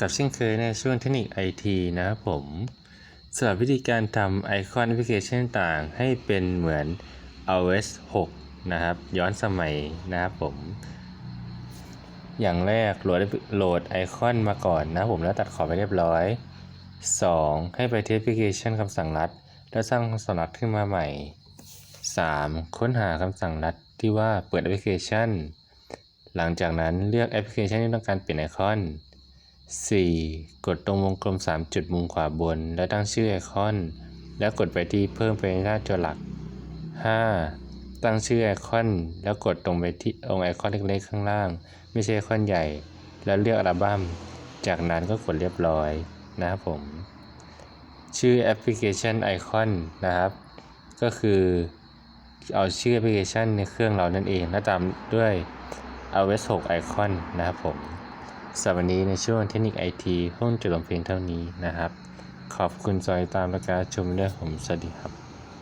กับเช่นเคยในช่วงเทคนิคไอทีนะครับผมสำหรับวิธีการทำไอคอนแอปพลิเคชันต่างให้เป็นเหมือน iOS 6 นะครับ ย้อนสมัยนะครับผม อย่างแรกโหลดโหลดไอคอนมาก่อนนะผมแล้วตัดขอบไปเรียบร้อย 2. ให้ไปที่แอปพลิเคชันคำสั่งลัด แล้วสร้างคำสั่งลัดขึ้นมาใหม่ 3. ค้นหาคำสั่งลัดที่ว่าเปิดแอปพลิเคชัน หลังจากนั้นเลือกแอปพลิเคชันที่ต้องการเปลี่ยนไอคอน 4. กดตรงวงกลม 3 จุดมุมขวาบน แล้วตั้งชื่อไอคอน แล้วกดไปที่เพิ่มไปหน้าจอหลัก 5. ตั้งชื่อไอคอน แล้วกดตรงไปที่องค์ไอคอนเล็กๆข้างล่าง ไม่ใช่ไอคอนใหญ่ แล้วเลือกอัลบั้ม จากนั้นก็กดเรียบร้อยนะครับผม ชื่อแอปพลิเคชันไอคอนนะครับ ก็คือเอาชื่อแอปพลิเคชันในเครื่องเรานั่นเอง และตามด้วย iOS 6 Icon นะครับผม สำหรับวันนี้ในช่วงเทคนิคไอทีห้องจบลงเพียงเท่านี้นะครับ ขอบคุณสอยตามและการชมด้วยผม สวัสดีครับ